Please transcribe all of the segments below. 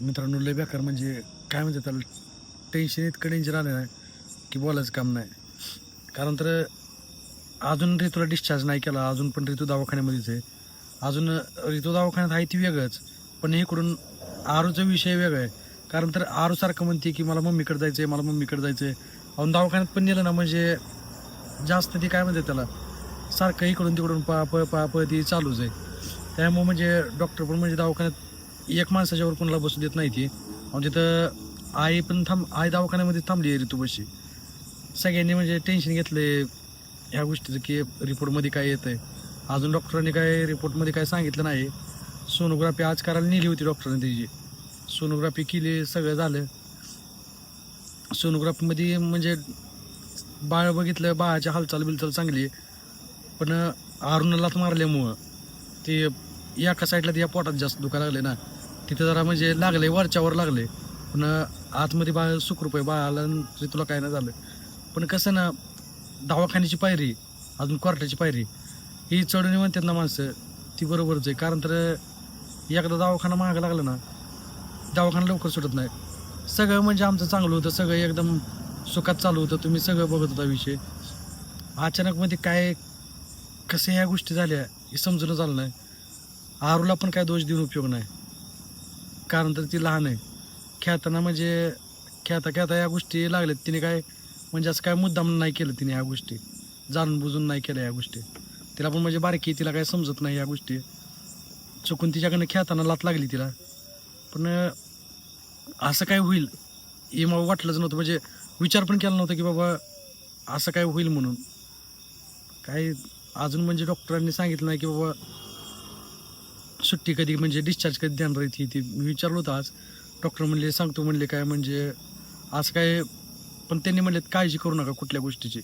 मित्रांनो लय बेकार म्हणजे काय म्हणतात त्याला टेन्शन इतकं डेंजर आलं नाही की बोलायचं काम नाही. कारण तर अजून ऋतूला डिस्चार्ज नाही केला अजून पण ऋतू दवाखान्यामध्येच आहे. अजून ऋतू दवाखान्यात आहे ती वेगळंच पण इकडून आरूचा विषय वेगळा आहे. कारण तर आरू सारखं म्हणते की मला मम्मीकडे जायचं आहे मला मम्मीकडे जायचं आहे अजून दवाखान्यात पण नेलं ना म्हणजे जास्त ती काय म्हणते त्याला सारखं इकडून तिकडून पा प पा प ती चालूच आहे. त्यामुळे म्हणजे डॉक्टर पण म्हणजे दवाखान्यात एक माणसाच्यावर कोणाला बसू देत नाही ती. आणि तिथं आई पण थांब आई दवाखान्यामध्ये थांबली आहे ऋतूपाशी सगळ्यांनी म्हणजे टेन्शन घेतलं आहे ह्या गोष्टीचं की रिपोर्टमध्ये काय येतं आहे अजून डॉक्टरांनी काय रिपोर्टमध्ये काय सांगितलं नाही. सोनोग्राफी आज करायला नेली होती डॉक्टरांनी त्याची सोनोग्राफी केली सगळं झालं. सोनोग्राफीमध्ये म्हणजे बाळ बघितलं बाळाची हालचाल बिलचाल चांगली आहे. पण आरुणला मारल्यामुळं ते एका साईडला त्या पोटात जास्त दुखा लागले ना. तिथं जरा म्हणजे लागले वरच्यावर लागले. पण आतमध्ये बाळ सुखरूप आहे बाळाला तरी तुला काय नाही झालं. पण कसं ना दवाखान्याची पायरी अजून कोर्टाची पायरी ही चढून म्हणतात ना माणसं ती बरोबरच आहे. कारण तर एकदा दवाखाना महाग लागला ना दवाखाना लवकर सुटत नाही. सगळं म्हणजे आमचं चांगलं होतं सगळं एकदम सुखात चालू होतं तुम्ही सगळं बघत होता विषय. अचानक मध्ये काय कसं ह्या गोष्टी झाल्या हे समजूनच आलं नाही. आरूला पण काय दोष देऊन उपयोग नाही. कारण तर ती लहान आहे. खेळताना म्हणजे खेळता खेळता या गोष्टी लागल्यात. तिने काय म्हणजे असं काय मुद्दाम नाही केलं तिने ह्या गोष्टी. जाणून बुजून नाही केल्या या गोष्टी. तिला पण म्हणजे बारकी तिला काय समजत नाही या गोष्टी. चुकून तिच्याकडनं खेळताना लात लागली तिला. पण असं काय होईल हे मला वाटलंच नव्हतं. म्हणजे विचार पण केला नव्हता की बाबा असं काय होईल म्हणून. काय अजून म्हणजे डॉक्टरांनी सांगितलं नाही की बाबा सुट्टी कधी म्हणजे डिस्चार्ज कधी देणार आहे ती ती मी विचारलं होतं आज. डॉक्टर म्हणले सांगतो म्हणले काय म्हणजे असं काय पण त्यांनी म्हणले काळजी करू नका कुठल्या गोष्टीची.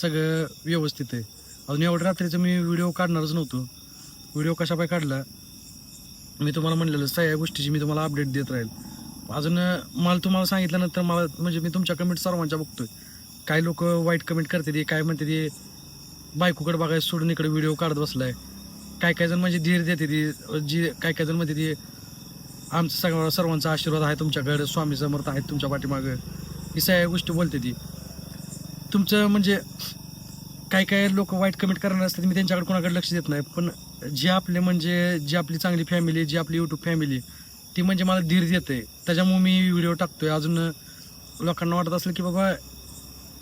सगळं व्यवस्थित आहे. अजून एवढ्या रात्रीचं मी व्हिडिओ काढणारच नव्हतो. व्हिडिओ कशा पाय काढला? मी तुम्हाला म्हणलेलं सगळ्या गोष्टीची मी तुम्हाला अपडेट देत राहील. अजून मला तुम्हाला सांगितल्यानंतर मला म्हणजे मी तुमच्या कमेंट सर्वांच्या बघतोय. काही लोक वाईट कमेंट करते ते काय म्हणते ते बायकोकडे बघायला सोडून इकडे व्हिडिओ काढत बसलाय. काय काय जण म्हणजे धीर देते ती. जी काय काय जण म्हणते ती आमचं सगळ्या सर्वांचा आशीर्वाद आहे तुमच्याकडे स्वामी समर्थ आहेत तुमच्या पाठीमागं. ही सगळ्या गोष्टी बोलते ती. तुमचं म्हणजे काही काही लोक वाईट कमेंट करणार असतात मी त्यांच्याकडे कोणाकडे लक्ष देत नाही. पण जे आपले म्हणजे जी आपली चांगली फॅमिली जी आपली यूट्यूब फॅमिली ती म्हणजे मला धीर देते. त्याच्यामुळे मी व्हिडिओ टाकतोय. अजून लोकांना वाटत असलं की बाबा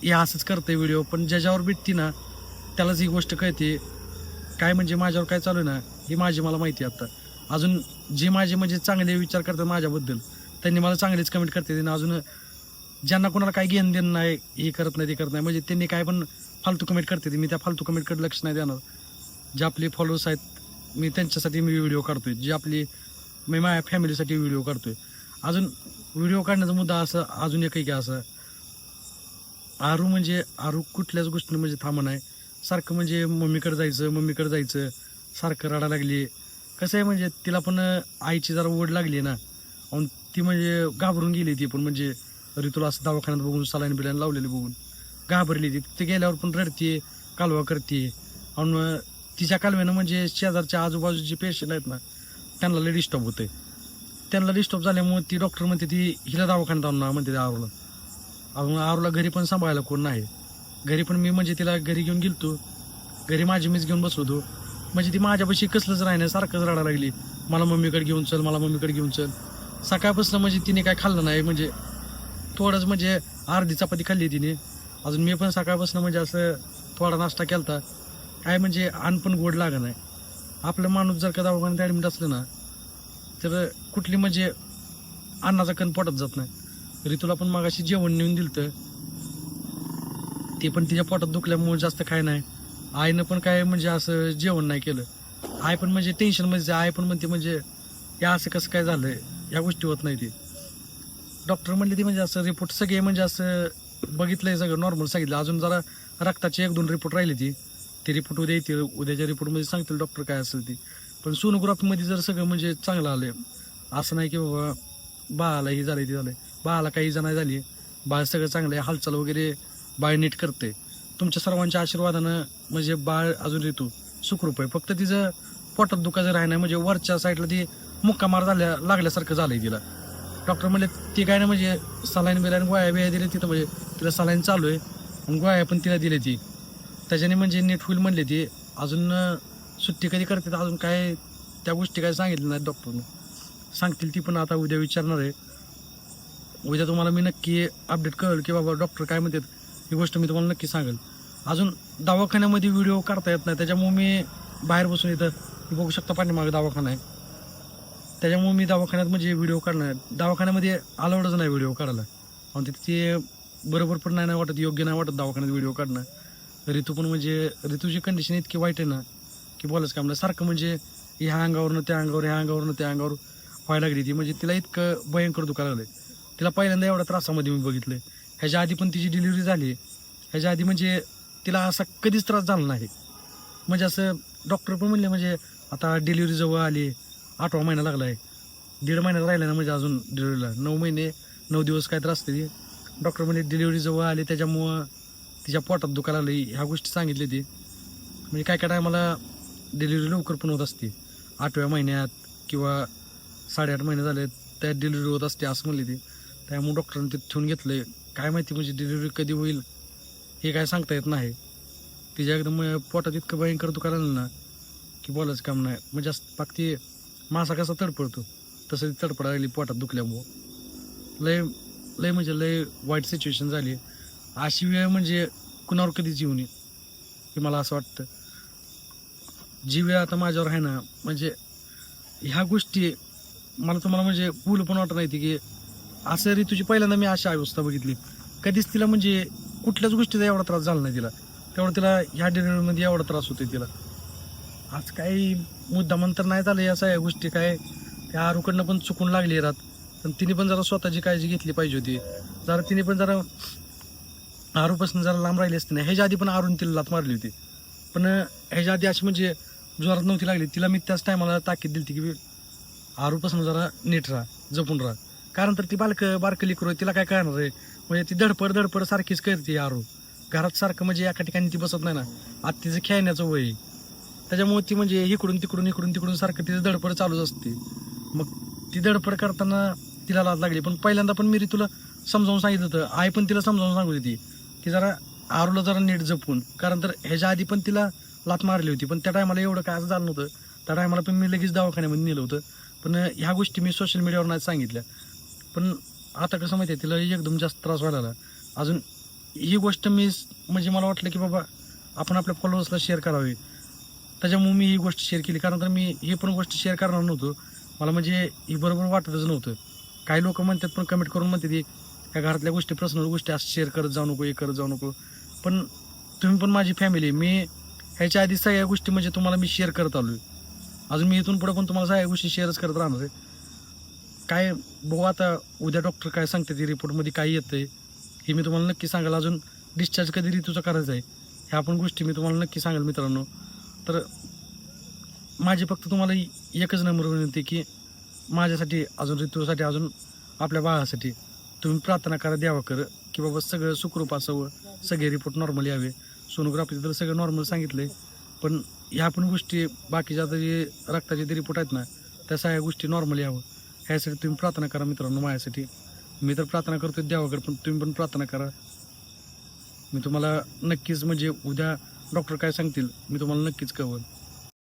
हे असंच करतंय व्हिडिओ पण ज्याच्यावर भेटती ना त्यालाच ही गोष्ट कळते. काय म्हणजे माझ्यावर काय चालू आहे ना ही माझी मला माहिती आहे आत्ता अजून जे माझे म्हणजे चांगले विचार करतात माझ्याबद्दल त्यांनी मला चांगलेच कमेंट करते आणि अजून ज्यांना कोणाला काय घेणं देणं नाही हे करत नाही ते करत नाही. म्हणजे त्यांनी काय पण फालतू कमेंट करते मी त्या फालतू कमेंटकडे लक्ष नाही देणार. जे आपले फॉलोअर्स आहेत मी त्यांच्यासाठी मी व्हिडिओ काढतोय. जे आपली मी माझ्या फॅमिलीसाठी व्हिडिओ काढतोय. अजून व्हिडिओ काढण्याचा मुद्दा असं अजून एकही की असं आरू म्हणजे आरू कुठल्याच गोष्टी म्हणजे थांबणं आहे सारखं म्हणजे मम्मीकडे जायचं मम्मीकडे जायचं सारखं रडा लागली. कसं आहे म्हणजे तिला पण आईची जरा ओढ लागली ना. आणि ती म्हणजे घाबरून गेली ती पण म्हणजे ऋतूला असं दवाखान्यात बघून सलाईन बिलाईन लावलेली बघून. घाबरली ती. तिथे गेल्यावर पण रडते कालवा करते. आणि तिच्या कालव्यानं म्हणजे शेजारच्या आजूबाजूचे पेशंट आहेत ना त्यांना लय डिस्टर्ब होते त्यांना डिस्टर्ब झाल्यामुळे ती डॉक्टर म्हणते ती हिला दवाखान्यात आणून म्हणते आरूला. अजून आरूला घरी पण सांभाळायला कोण नाही. घरी पण मी म्हणजे तिला घरी घेऊन गेलतो. घरी माझी मीच घेऊन बसलो होतो. म्हणजे ती माझ्यापाशी कसलंच राहिलं सारखंच रडायला लागली. मला मम्मीकडे घेऊन चल मला मम्मीकडे घेऊन चल. सकाळपासून म्हणजे तिने काय खाल्लं नाही म्हणजे थोडंच म्हणजे अर्धी चपाती खाल्ली तिने. अजून मी पण सकाळपासून म्हणजे असं थोडा नाश्ता केलता. काय म्हणजे अन्न पण गोड लागत नाही. आपलं माणूस जर का दवाखान्यात ॲडमिट असलं ना तर कुठली म्हणजे अन्नाचा कण पटत जात नाही. ऋतूला पण मागाशी जेवण नेऊन दिलं ते पण तिच्या पोटात दुखल्यामुळे जास्त काय नाही. आईनं पण काय म्हणजे असं जेवण नाही केलं. आई पण म्हणजे टेन्शन म्हणजे आई पण म्हणते म्हणजे या असं कसं काय झालं या गोष्टी होत नाही ती. डॉक्टर म्हणले ती म्हणजे असं रिपोर्ट सगळे म्हणजे असं बघितलंय सगळं नॉर्मल सांगितलं. अजून जरा रक्ताचे एक दोन रिपोर्ट राहिले ती. ते रिपोर्ट उद्या येतील. उद्याच्या रिपोर्टमध्ये सांगतील डॉक्टर काय असेल ती. पण सोनोग्राफीमध्ये जर सगळं म्हणजे चांगलं आलं असं नाही की बाबा बाळाला हे झालं ते झालं बाळाला काही इजा नाही झाली बाळ सगळं चांगलं आहे हालचाल वगैरे बाळ नीट करते तुमच्या सर्वांच्या आशीर्वादानं म्हणजे बाळ अजून ऋतू सुखरूप आहे. फक्त तिचं पोटात दुखायचं राहणं म्हणजे वरच्या साईडला ती मुक्कामार झाल्या लागल्यासारखं झालंय तिला. डॉक्टर म्हणले ती काय ना म्हणजे सलाईन बिलाईन गोळ्या बिया दिले तिथं म्हणजे तिला सलाईन चालू आहे. आणि गोळ्या पण तिला दिल्या ती. त्याच्याने म्हणजे नीट होईल म्हणले ती. अजून सुट्टी कधी करते तर अजून काय त्या गोष्टी काय सांगितल्या नाहीत डॉक्टरनं सांगतील ती पण आता उद्या विचारणार आहे. उद्या तुम्हाला मी नक्की अपडेट कळेल की बाबा डॉक्टर काय म्हणतात. ही गोष्ट मी तुम्हाला नक्की सांगेल अजून दवाखान्यामध्ये व्हिडिओ काढता येत नाही. त्याच्यामुळे मी बाहेर बसून इथं बघू शकता पाठीमागे दवाखाना आहे. त्याच्यामुळे मी दवाखान्यात म्हणजे व्हिडिओ काढणार दवाखान्यामध्ये अलाउडच नाही व्हिडिओ काढायला. आणि तिथे ते बरोबर पण नाही ना वाटत योग्य नाही वाटत दवाखान्यात व्हिडिओ काढणं. ऋतू पण म्हणजे ऋतूची कंडिशन इतकी वाईट आहे ना की बोलायचं काम म्हणजे नाही सारखं म्हणजे ह्या अंगावरनं त्या अंगावर ह्या अंगावरनं त्या अंगावर व्हायला लागली ती. म्हणजे तिला इतकं भयंकर दुखायला लागलं तिला पहिल्यांदा एवढ्या त्रासामध्ये मी बघितलं ह्याच्या आधी पण तिची डिलिव्हरी झाली. ह्याच्या आधी म्हणजे तिला असा कधीच त्रास झाला नाही. म्हणजे असं डॉक्टर पण म्हणले म्हणजे आता डिलिव्हरी जवळ आली आठवा महिना लागला आहे दीड महिन्यात राहिला ना म्हणजे अजून डिलिव्हरीला नऊ महिने नऊ दिवस काय त्रास ते डॉक्टर म्हणजे डिलिव्हरी जवळ आली त्याच्यामुळं तिच्या पोटात दुखायला लागली ह्या गोष्टी सांगितली ती. म्हणजे काय काय टायमाला डिलिव्हरी लवकर पण होत असते. आठव्या महिन्यात किंवा साडेआठ महिने झाले त्यात डिलिव्हरी होत असते असं म्हणली ती. त्यामुळे डॉक्टरांनी ते ठेवून घेतलं काय माहिती म्हणजे डिलिव्हरी कधी होईल हे काय सांगता येत नाही. तिच्या एकदम पोटात इतकं भयंकर दुखायला लागलं ना की बोलायचं काम नाही. म्हणजे असं पाक ती मासा कसा तडपडतो तसं ती तडपडा लागली पोटात दुखल्यामुळं. लय लय म्हणजे लय वाईट सिच्युएशन झाली. अशी वेळ म्हणजे कुणावर कधीच येऊ नये हे मला असं वाटतं. जी वेळ आता माझ्यावर आहे ना म्हणजे ह्या गोष्टी मला तुम्हाला म्हणजे पूल पण वाटत नाही की असं ऋतूची पहिल्यांदा मी अशी अवस्था बघितली. कधीच तिला म्हणजे कुठल्याच गोष्टीचा एवढा त्रास झाला नाही तिला. तेवढं तिला ह्या डिलिव्हरीमध्ये एवढा त्रास होतोय तिला. आज काही मुद्दा तर नाही झालं या सगळ्या गोष्टी काय त्या आरूकडनं पण चुकून लागली रात. पण तिने पण जरा स्वतःची काळजी घेतली पाहिजे होती. जरा तिने पण जरा आरूपासून जरा लांब राहिली असते ना ह्याच्या आधी पण आरून तिला लात मारली होती. पण ह्याच्या आधी अशी म्हणजे जोरात नव्हती लागली. तिला मी त्याच टायमाला ताकीद दिली होती की आरूपासून जरा नीट राहा जपून राहा. कारण तर ती बालक बारकं लेकरू आहे, तिला काय करणार आहे? म्हणजे ती धडपड धडपड सारखीच करते आरो. घरात सारखं म्हणजे एका ठिकाणी ती बसत नाही ना. आता तिचं खेळण्याचं वय. त्याच्यामुळे ती म्हणजे इकडून तिकडून इकडून तिकडून सारखं तिचं धडपड चालूच असते. मग ती धडपड करताना तिला लाज लागली. पण पहिल्यांदा पण मी तुला समजावून सांगितलं होतं. आई पण तिला समजावून सांगू होती की जरा आरूला जरा नीट जपून. कारण तर ह्याच्या आधी पण तिला लात मारली होती. पण त्या टायमाला एवढं काय असं झालं नव्हतं. त्या टायमाला पण मी लगेच दवाखान्यामध्ये नेलं होतं. पण ह्या गोष्टी मी सोशल मीडियावर नाही सांगितल्या. पण आता कसं माहिती आहे तिला एकदम जास्त त्रास व्हायला लागला अजून ही गोष्ट मी म्हणजे मला वाटलं की बाबा आपण आपल्या फॉलोअर्सला शेअर करावी. त्याच्यामुळे मी ही गोष्ट शेअर केली. कारण तर मी ही पण गोष्ट शेअर करणार नव्हतो. मला म्हणजे ही बरोबर वाटतच नव्हतं. काही लोक म्हणतात पण कमेंट करून म्हणतात की या घरातल्या गोष्टी पर्सनल गोष्टी असं शेअर करत जाऊ नको हे करत जाऊ नको. पण तुम्ही पण माझी फॅमिली मी ह्याच्या आधी सगळ्या गोष्टी म्हणजे तुम्हाला मी शेअर करत आलो अजून मी इथून पुढे पण तुम्हाला सगळ्या गोष्टी शेअरच करत राहणार आहे. काय बघू आता उद्या डॉक्टर काय सांगते ती रिपोर्टमध्ये काय येतं आहे हे मी तुम्हाला नक्की सांगाल अजून डिस्चार्ज कधी ऋतूचा करायचा आहे ह्या पण गोष्टी मी तुम्हाला नक्की सांगेल मित्रांनो. तर माझी फक्त तुम्हाला एकच नंबर विनंती की माझ्यासाठी अजून ऋतूसाठी अजून आपल्या बाळासाठी तुम्ही प्रार्थना करा द्यावा कर की बाबा सगळं सुखरूप असावं सगळे रिपोर्ट नॉर्मल यावे. सोनोग्राफीचं तर सगळं नॉर्मल सांगितलंय पण ह्या पण गोष्टी बाकीच्या आता जे रक्ताचे जे रिपोर्ट आहेत ना त्या सगळ्या गोष्टी नॉर्मल यावं. ह्यासाठी तुम्ही प्रार्थना करा मित्रांनो माझ्यासाठी. मी तर प्रार्थना करतो देवाकडे पण तुम्ही पण प्रार्थना करा. मी तुम्हाला नक्कीच म्हणजे उद्या डॉक्टर काय सांगतील मी तुम्हाला नक्कीच कळवल